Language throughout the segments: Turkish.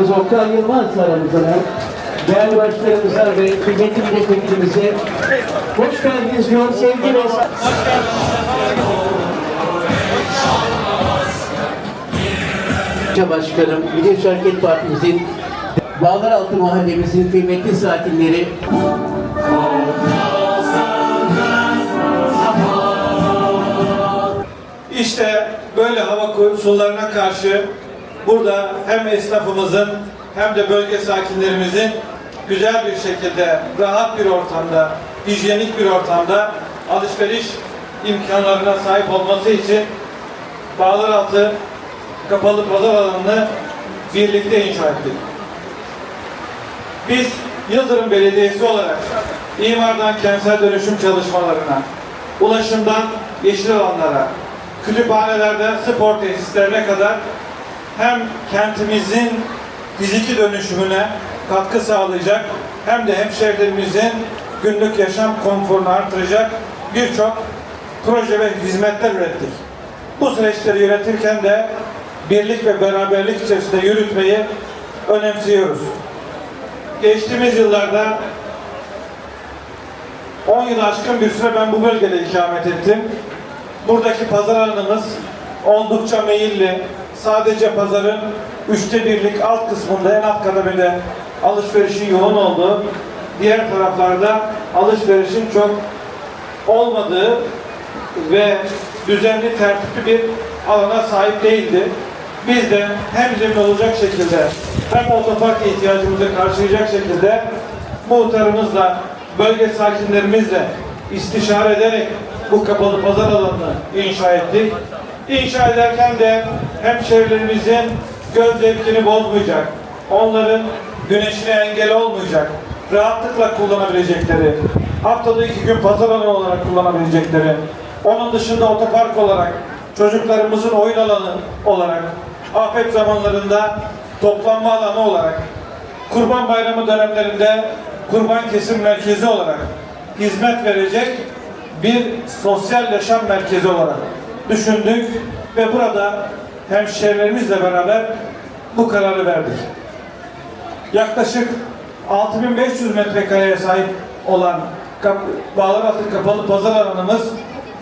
Başkanımız Oktay Yılmaz aramızda. Değerli başkanımıza ve kıymetli milletvekilimize hoş geldiniz diyor sevgi ve Başkanım, Milliyetçi Hareket Partimizin Bağlaraltı Mahallemizin kıymetli sakinleri İşte böyle hava koşullarına karşı burada hem esnafımızın hem de bölge sakinlerimizin güzel bir şekilde, rahat bir ortamda, hijyenik bir ortamda alışveriş imkanlarına sahip olması için Bağlaraltı kapalı pazar alanını birlikte inşa ettik. Biz Yıldırım Belediyesi olarak imardan kentsel dönüşüm çalışmalarına, ulaşımdan yeşil alanlara, kütüphanelerden spor tesislerine kadar hem kentimizin fiziki dönüşümüne katkı sağlayacak hem de hemşehrilerimizin günlük yaşam konforunu artıracak birçok proje ve hizmetler ürettik. Bu süreçleri yönetirken de birlik ve beraberlik içerisinde yürütmeyi önemsiyoruz. Geçtiğimiz yıllarda 10 yıl aşkın bir süre ben bu bölgede ikamet ettim. Buradaki pazar alanımız oldukça meyilli. Sadece pazarın üçte birlik alt kısmında en alt kademede alışverişin yoğun olduğu, diğer taraflarda alışverişin çok olmadığı ve düzenli tertipli bir alana sahip değildi. Biz de hem zemin olacak şekilde hem otopark ihtiyacımızı karşılayacak şekilde muhtarımızla, bölge sakinlerimizle istişare ederek bu kapalı pazar alanını inşa ettik. İnşa ederken de hemşehrilerimizin göz zevkini bozmayacak, onların güneşine engel olmayacak, rahatlıkla kullanabilecekleri, haftada iki gün pazar alanı olarak kullanabilecekleri, onun dışında otopark olarak, çocuklarımızın oyun alanı olarak, afet zamanlarında toplanma alanı olarak, Kurban Bayramı dönemlerinde kurban kesim merkezi olarak hizmet verecek bir sosyal yaşam merkezi olarak düşündük ve burada hemşehrilerimizle beraber bu kararı verdik. Yaklaşık 6500 metrekareye sahip olan Bağlaraltı kapalı pazar alanımız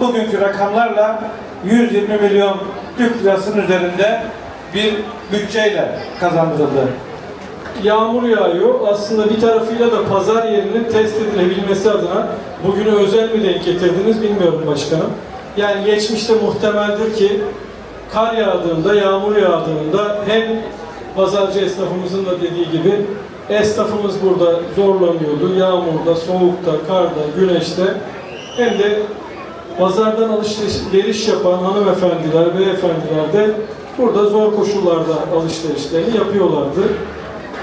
bugünkü rakamlarla 120 milyon Türk lirasının üzerinde bir bütçeyle kazandırıldı. Yağmur yağıyor. Aslında bir tarafıyla da pazar yerinin test edilebilmesi adına bugünü özel mi denk getirdiniz bilmiyorum başkanım. Yani geçmişte muhtemeldir ki kar yağdığında, yağmur yağdığında hem pazarcı esnafımızın da dediği gibi esnafımız burada zorlanıyordu. Yağmurda, soğukta, karda, güneşte hem de pazardan alışveriş yapan hanımefendiler, beyefendiler de burada zor koşullarda alışverişlerini yapıyorlardı.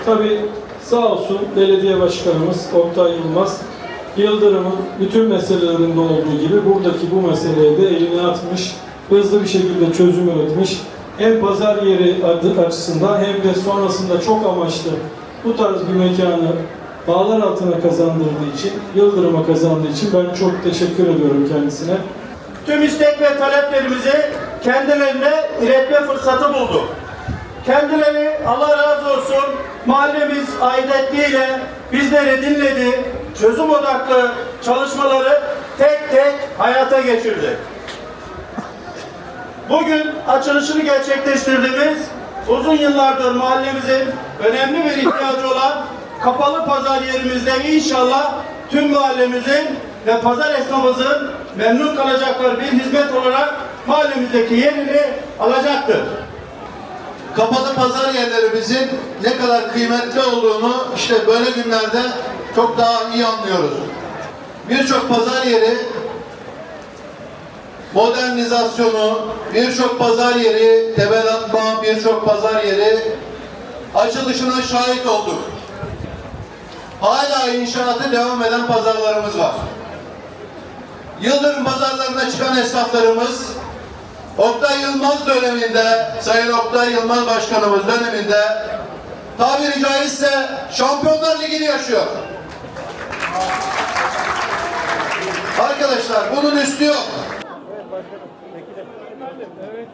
Tabii sağ olsun belediye başkanımız Oktay Yılmaz, Yıldırım'ın bütün meselelerinde olduğu gibi buradaki bu meseleye de elini atmış, hızlı bir şekilde çözüm üretmiş. Hem pazar yeri adı açısından hem de sonrasında çok amaçlı bu tarz bir mekanı bağlar altına kazandırdığı için, Yıldırım'a kazandığı için ben çok teşekkür ediyorum kendisine. tüm istek ve taleplerimizi kendilerine iletme fırsatı bulduk. Kendileri Allah razı olsun mahallemiz aidiyetiyle bizleri dinledi. Çözüm odaklı çalışmaları tek tek hayata geçirdi. Bugün açılışını gerçekleştirdiğimiz uzun yıllardır mahallemizin önemli bir ihtiyacı olan kapalı pazar yerimizde inşallah tüm mahallemizin ve pazar esnafımızın memnun kalacakları bir hizmet olarak mahallemizdeki yerini alacaktır. kapalı pazar yerlerimizin ne kadar kıymetli olduğunu işte böyle günlerde çok daha iyi anlıyoruz. Birçok pazar yeri modernizasyonu, birçok pazar yeri tebelatma, birçok pazar yeri açılışına şahit olduk. Hala inşaatı devam eden pazarlarımız var. Yıldırım pazarlarına çıkan esnaflarımız Oktay Yılmaz döneminde, Sayın Oktay Yılmaz Başkanımız döneminde tabiri caizse Şampiyonlar Ligi'ni yaşıyor. Arkadaşlar bunun üstü yok.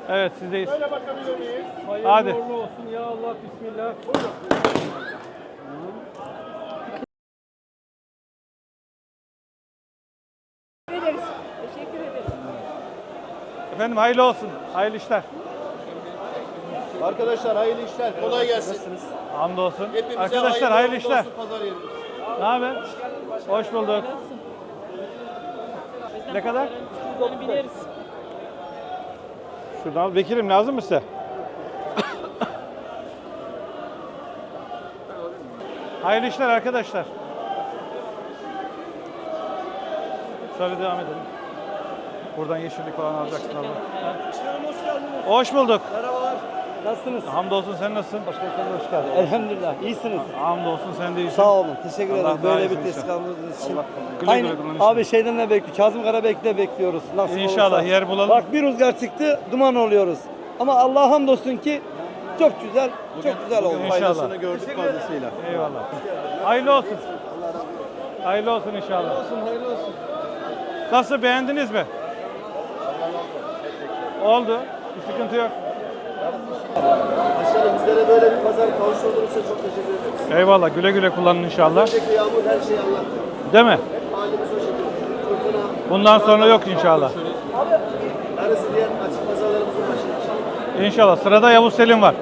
Evet sizdeyiz. Hayırlı Hadi. uğurlu olsun. Ya Allah bismillah. ederiz. Teşekkür ederiz. Efendim hayırlı olsun. Hayırlı işler. Arkadaşlar hayırlı işler. Kolay gelsin. Hamdolsun. Hepimize Arkadaşlar hayırlı işler. olsun Pazar yerimiz. Ne haber? Hoş bulduk. Ne kadar? Biliriz. Şuradan al. Bekir'im lazım mı size? Hayırlı işler arkadaşlar. Şöyle devam edelim. Buradan yeşillik falan alacaksın abla. Hoş geldiniz. Hoş bulduk. Merhabalar. Nasılsınız? Hamdolsun sen nasılsın? Başkanım hoş geldiniz. Elhamdülillah. İyisiniz. Hamdolsun sen de iyisin. Sağ olun. Teşekkür ederim. Böyle bir test inşallah. kaldığınız için. Güle Aynı güle abi şeyden ne bekliyoruz? Kazım Karabek'te bekliyoruz. Nasıl İnşallah olursa. yer bulalım. Bak bir rüzgar çıktı, duman oluyoruz. Ama Allah'a hamdolsun ki çok güzel, çok güzel oldu. İnşallah. gördük fazlasıyla. Eyvallah. Hayırlı olsun. Hayırlı olsun inşallah. Hayırlı olsun, hayırlı olsun. Nasıl beğendiniz mi? Oldu. Bir sıkıntı yok. Başkanım bizlere böyle bir pazar kavuşturduğunuz için çok teşekkür ederiz. Eyvallah. Güle güle kullanın inşallah. Önceki yağmur her şeyi anlattı. Değil mi? Halimiz o şekilde. Fırtına, Bundan sonra yok inşallah. darısı diğer açık pazarlarımızın başına inşallah. İnşallah. Sırada Yavuz Selim var.